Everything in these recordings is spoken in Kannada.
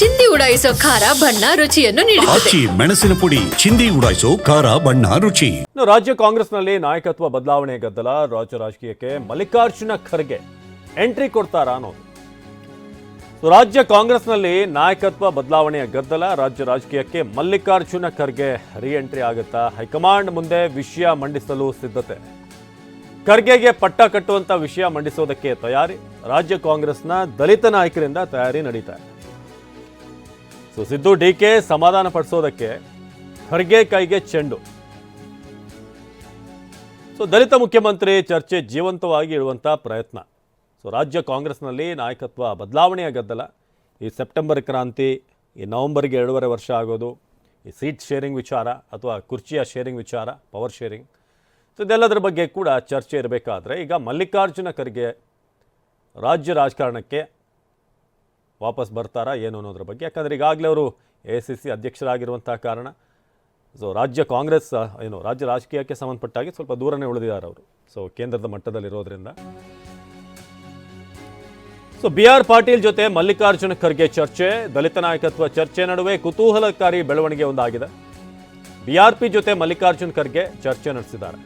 ಚಿಂದಿ ಉಡಾಯಿಸೋ ಖಾರ ಬಣ್ಣ ರುಚಿಯನ್ನು ನೀಡುತ್ತದೆ. ಆಚಿ ಮೆಣಸಿನ ಪುಡಿ ಚಿಂದಿ ಉಡಾಯಿಸೋ ಖಾರ ಬಣ್ಣ ರುಚಿ. ಇನ್ನು ರಾಜ್ಯ ಕಾಂಗ್ರೆಸ್ನಲ್ಲಿ ನಾಯಕತ್ವ ಬದಲಾವಣೆ ಗದ್ದಲ ರಾಜ್ಯ ರಾಜಕೀಯಕ್ಕೆ ಮಲ್ಲಿಕಾರ್ಜುನ ಖರ್ಗೆ ಎಂಟ್ರಿ ಕೊಡ್ತಾರಾ ಅನ್ನೋದು. ಸೊ ರಾಜ್ಯ ಕಾಂಗ್ರೆಸ್ನಲ್ಲಿ ನಾಯಕತ್ವ ಬದಲಾವಣೆಯ ಗದ್ದಲ ರಾಜ್ಯ ರಾಜಕೀಯಕ್ಕೆ ಮಲ್ಲಿಕಾರ್ಜುನ ಖರ್ಗೆ ರಿ ಎಂಟ್ರಿ ಆಗುತ್ತಾ? ಹೈಕಮಾಂಡ್ ಮುಂದೆ ವಿಷಯ ಮಂಡಿಸಲು ಸಿದ್ಧತೆ. ಖರ್ಗೆಗೆ ಪಟ್ಟ ಕಟ್ಟುವಂತ ವಿಷಯ ಮಂಡಿಸೋದಕ್ಕೆ ತಯಾರಿ. ರಾಜ್ಯ ಕಾಂಗ್ರೆಸ್ನ ದಲಿತ ನಾಯಕರಿಂದ ತಯಾರಿ ನಡೀತಾ ಇದೆ. ಸೊ ಸಿದ್ದು ಡಿ ಕೆ ಸಮಾಧಾನ ಪಡಿಸೋದಕ್ಕೆ ಖರ್ಗೆ ಕೈಗೆ ಚೆಂಡು. ಸೊ ದಲಿತ ಮುಖ್ಯಮಂತ್ರಿ ಚರ್ಚೆ ಜೀವಂತವಾಗಿ ಇಡುವಂಥ ಪ್ರಯತ್ನ. ಸೊ ರಾಜ್ಯ ಕಾಂಗ್ರೆಸ್ನಲ್ಲಿ ನಾಯಕತ್ವ ಬದಲಾವಣೆಯ ಗದ್ದಲ ಈ ಸೆಪ್ಟೆಂಬರ್ ಕ್ರಾಂತಿ, ಈ ನವೆಂಬರ್ಗೆ ಎರಡೂವರೆ ವರ್ಷ ಆಗೋದು, ಈ ಸೀಟ್ ಶೇರಿಂಗ್ ವಿಚಾರ ಅಥವಾ ಕುರ್ಚಿಯ ಶೇರಿಂಗ್ ವಿಚಾರ, ಪವರ್ ಶೇರಿಂಗ್, ಸೊ ಇದೆಲ್ಲದರ ಬಗ್ಗೆ ಕೂಡ ಚರ್ಚೆ ಇರಬೇಕಾದ್ರೆ ಈಗ ಮಲ್ಲಿಕಾರ್ಜುನ ಖರ್ಗೆ ರಾಜ್ಯ ರಾಜಕಾರಣಕ್ಕೆ ವಾಪಸ್ ಬರ್ತಾರಾ ಏನು ಅನ್ನೋದ್ರ ಬಗ್ಗೆ. ಯಾಕಂದರೆ ಈಗಾಗಲೇ ಅವರು ಎ ಸಿ ಸಿ ಅಧ್ಯಕ್ಷರಾಗಿರುವಂತಹ ಕಾರಣ, ಸೊ ರಾಜ್ಯ ಕಾಂಗ್ರೆಸ್, ಏನು, ರಾಜ್ಯ ರಾಜಕೀಯಕ್ಕೆ ಸಂಬಂಧಪಟ್ಟಾಗಿ ಸ್ವಲ್ಪ ದೂರನೇ ಉಳಿದಿದ್ದಾರೆ ಅವರು. ಸೊ ಕೇಂದ್ರದ ಮಟ್ಟದಲ್ಲಿರೋದ್ರಿಂದ. ಸೊ ಬಿ ಆರ್ ಪಾಟೀಲ್ ಜೊತೆ ಮಲ್ಲಿಕಾರ್ಜುನ ಖರ್ಗೆ ಚರ್ಚೆ, ದಲಿತ ನಾಯಕತ್ವ ಚರ್ಚೆ ನಡುವೆ ಕುತೂಹಲಕಾರಿ ಬೆಳವಣಿಗೆ ಒಂದಾಗಿದೆ. ಬಿ ಆರ್ ಪಿ ಜೊತೆ ಮಲ್ಲಿಕಾರ್ಜುನ್ ಖರ್ಗೆ ಚರ್ಚೆ ನಡೆಸಿದ್ದಾರೆ.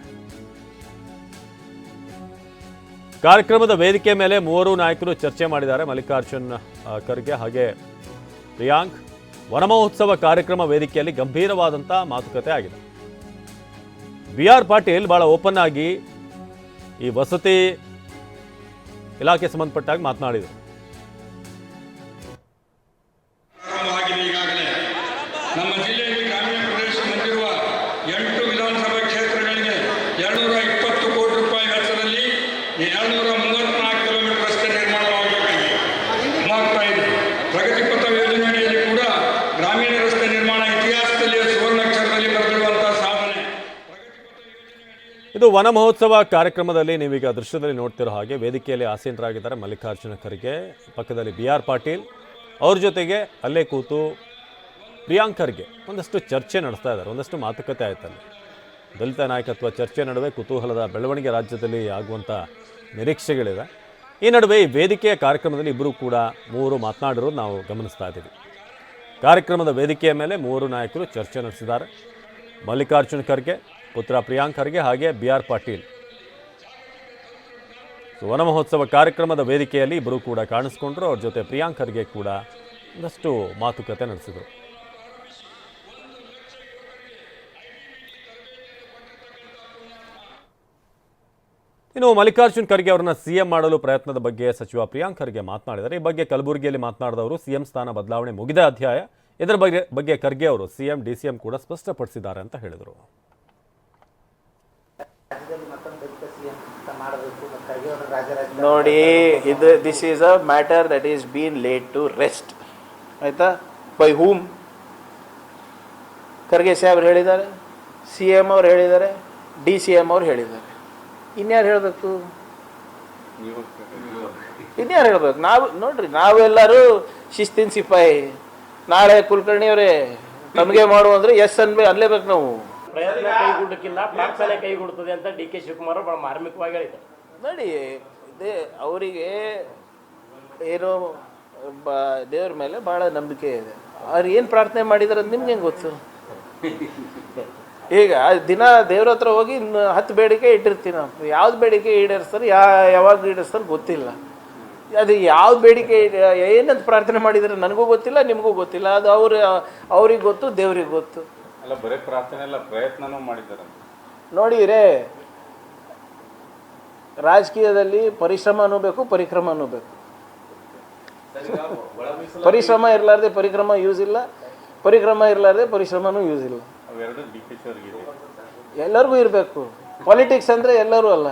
ಕಾರ್ಯಕ್ರಮದ ವೇದಿಕೆ ಮೇಲೆ ಮೂವರು ನಾಯಕರು ಚರ್ಚೆ ಮಾಡಿದ್ದಾರೆ ಮಲ್ಲಿಕಾರ್ಜುನ್ ಖರ್ಗೆ ಹಾಗೆ ಪ್ರಿಯಾಂಕ್. ವನಮಹೋತ್ಸವ ಕಾರ್ಯಕ್ರಮ ವೇದಿಕೆಯಲ್ಲಿ ಗಂಭೀರವಾದಂತಹ ಮಾತುಕತೆ ಆಗಿದೆ. ಬಿ ಆರ್ ಪಾಟೀಲ್ ಬಹಳ ಓಪನ್ ಆಗಿ ಈ ವಸತಿ ಇಲಾಖೆ ಸಂಬಂಧಪಟ್ಟಾಗ ಮಾತನಾಡಿದರು. ನಮ್ಮ ಇದು ವನ ಮಹೋತ್ಸವ ಕಾರ್ಯಕ್ರಮದಲ್ಲಿ ನೀವೀಗ ದೃಶ್ಯದಲ್ಲಿ ನೋಡ್ತಿರೋ ಹಾಗೆ ವೇದಿಕೆಯಲ್ಲಿ ಆಸೀನರಾಗಿದ್ದಾರೆ ಮಲ್ಲಿಕಾರ್ಜುನ ಖರ್ಗೆ, ಪಕ್ಕದಲ್ಲಿ ಬಿ ಆರ್ ಪಾಟೀಲ್. ಅವ್ರ ಜೊತೆಗೆ ಅಲ್ಲೇ ಕೂತು ಪ್ರಿಯಾಂಕ್ ಖರ್ಗೆ. ಒಂದಷ್ಟು ಚರ್ಚೆ ನಡೆಸ್ತಾ ಇದ್ದಾರೆ, ಒಂದಷ್ಟು ಮಾತುಕತೆ ಆಯ್ತಲ್ಲಿ ದಲಿತ ನಾಯಕತ್ವ ಚರ್ಚೆ ನಡುವೆ ಕುತೂಹಲದ ಬೆಳವಣಿಗೆ ರಾಜ್ಯದಲ್ಲಿ ಆಗುವಂಥ ನಿರೀಕ್ಷೆಗಳಿವೆ. ಈ ನಡುವೆ ಈ ವೇದಿಕೆಯ ಕಾರ್ಯಕ್ರಮದಲ್ಲಿ ಇಬ್ಬರೂ ಕೂಡ ಮೂವರು ಮಾತನಾಡಿರೋದು ನಾವು ಗಮನಿಸ್ತಾ ಇದ್ದೀವಿ. ಕಾರ್ಯಕ್ರಮದ ವೇದಿಕೆಯ ಮೇಲೆ ಮೂವರು ನಾಯಕರು ಚರ್ಚೆ ನಡೆಸಿದ್ದಾರೆ. ಮಲ್ಲಿಕಾರ್ಜುನ ಖರ್ಗೆ ಪುತ್ರ ಪ್ರಿಯಾಂಕ್ ಖರ್ಗೆ ಹಾಗೆ ಬಿ ಆರ್ ಪಾಟೀಲ್. ವನ ಮಹೋತ್ಸವ ಕಾರ್ಯಕ್ರಮದ ವೇದಿಕೆಯಲ್ಲಿ ಇಬ್ಬರು ಕೂಡ ಕಾಣಿಸ್ಕೊಂಡ್ರು. ಅವ್ರ ಜೊತೆ ಪ್ರಿಯಾಂಕ್ ಖರ್ಗೆ ಕೂಡ ಒಂದಷ್ಟು ಮಾತುಕತೆ ನಡೆಸಿದರು. ಇನ್ನು ಮಲ್ಲಿಕಾರ್ಜುನ್ ಖರ್ಗೆ ಅವರನ್ನ ಸಿಎಂ ಮಾಡಲು ಪ್ರಯತ್ನದ ಬಗ್ಗೆ ಸಚಿವ ಪ್ರಿಯಾಂಕ್ ಖರ್ಗೆ ಮಾತನಾಡಿದ್ದಾರೆ. ಈ ಬಗ್ಗೆ ಕಲಬುರಗಿಯಲ್ಲಿ ಮಾತನಾಡಿದವರು ಸಿಎಂ ಸ್ಥಾನ ಬದಲಾವಣೆ ಮುಗಿದ ಅಧ್ಯಾಯ. ಇದರ ಬಗ್ಗೆ ಬಗ್ಗೆ ಖರ್ಗೆ ಅವರು ಸಿಎಂ ಡಿಸಿಎಂ ಕೂಡ ಸ್ಪಷ್ಟಪಡಿಸಿದ್ದಾರೆ ಅಂತ ಹೇಳಿದರು ರಾಜ್ಯದಲ್ಲಿ ಮತ್ತೊಂದು ದಲಿತ ಸಿಎಂ ಮಾಡಬೇಕು ಮತ್ತು ಖರ್ಗೆ ಅವರು ರಾಜ್ಯ ರಾಜಕಾರಣ ನೋಡಿ ಇದು this is a matter that is been laid to rest ಆಯ್ತಾ? ಬೈ ಹೂಮ್ ಖರ್ಗೆ ಸಾಹೇಬ್ರು ಹೇಳಿದ್ದಾರೆ ಸಿ ಎಂ ಅವ್ರು ಹೇಳಿದ್ದಾರೆ ಡಿ ಸಿ ಎಂ ಅವ್ರು ಹೇಳಿದ್ದಾರೆ. ಇನ್ಯಾರು ಹೇಳಬೇಕು? ಇನ್ಯಾರು ಹೇಳ್ಬೇಕು? ನಾವು ನೋಡ್ರಿ ನಾವೆಲ್ಲರೂ ಶಿಸ್ತಿನ ಸಿಪಾಯಿ. ನಾಳೆ ಕುಲಕರ್ಣಿ ಅವರೇ ನಮಗೆ ಮಾಡು ಅಂದ್ರೆ ಎಸ್ ಅನ್ಬೇ ಅನ್ಲೇಬೇಕು ನಾವು. ಪ್ರಯತ್ನ ಕೈಗೂಡಕ್ಕಿಲ್ಲ ಪ್ರಾರ್ಥನೆ ಕೈಗೂಡುತ್ತದೆ ಅಂತ ಡಿ ಕೆ ಶಿವಕುಮಾರ್ ಬಹಳ ಮಾರ್ಮಿಕವಾಗಿ ಹೇಳಿದ್ದಾರೆ. ನೋಡಿ ಇದೇ ಅವರಿಗೆ ಏನೋ ಬ ದೇವ್ರ ಮೇಲೆ ಭಾಳ ನಂಬಿಕೆ ಇದೆ. ಅವ್ರು ಏನು ಪ್ರಾರ್ಥನೆ ಮಾಡಿದಾರೆ ಅಂತ ನಿಮ್ಗೆ ಹೆಂಗೆ ಗೊತ್ತು? ಈಗ ದಿನ ದೇವ್ರ ಹತ್ರ ಹೋಗಿ ಇನ್ನು ಹತ್ತು ಬೇಡಿಕೆ ಇಟ್ಟಿರ್ತೀನಿ ನಾವು. ಯಾವ್ದು ಬೇಡಿಕೆ ಈಡೇರಿಸ್ತಾರೆ ಯಾ ಯಾವಾಗ ಈಡೇರಿಸ್ತಾರೆ ಗೊತ್ತಿಲ್ಲ. ಅದು ಯಾವ ಬೇಡಿಕೆ ಏನಂತ ಪ್ರಾರ್ಥನೆ ಮಾಡಿದರೆ ನನಗೂ ಗೊತ್ತಿಲ್ಲ ನಿಮಗೂ ಗೊತ್ತಿಲ್ಲ. ಅದು ಅವ್ರ ಅವ್ರಿಗೆ ಗೊತ್ತು ದೇವ್ರಿಗೆ ಗೊತ್ತು. ಅಲ್ಲ ಬರೇ ಪ್ರಾರ್ಥನೆ ಅಲ್ಲ ಪ್ರಯತ್ನನೂ ಮಾಡಿದ್ದಾರೆ. ನೋಡಿ ರೇ ರಾಜಕೀಯದಲ್ಲಿ ಪರಿಶ್ರಮನೂ ಬೇಕು ಪರಿಕ್ರಮನೂ ಬೇಕು. ಪರಿಶ್ರಮ ಇರಲಾರ್ದೆ ಪರಿಕ್ರಮ ಯೂಸ್ ಇಲ್ಲ ಪರಿಕ್ರಮ ಇರಲಾರ್ದೆ ಪರಿಶ್ರಮನೂ ಯೂಸ್ ಇಲ್ಲ. ಎಲ್ಲರಿಗೂ ಇರಬೇಕು. ಪಾಲಿಟಿಕ್ಸ್ ಅಂದರೆ ಎಲ್ಲರೂ ಅಲ್ಲ.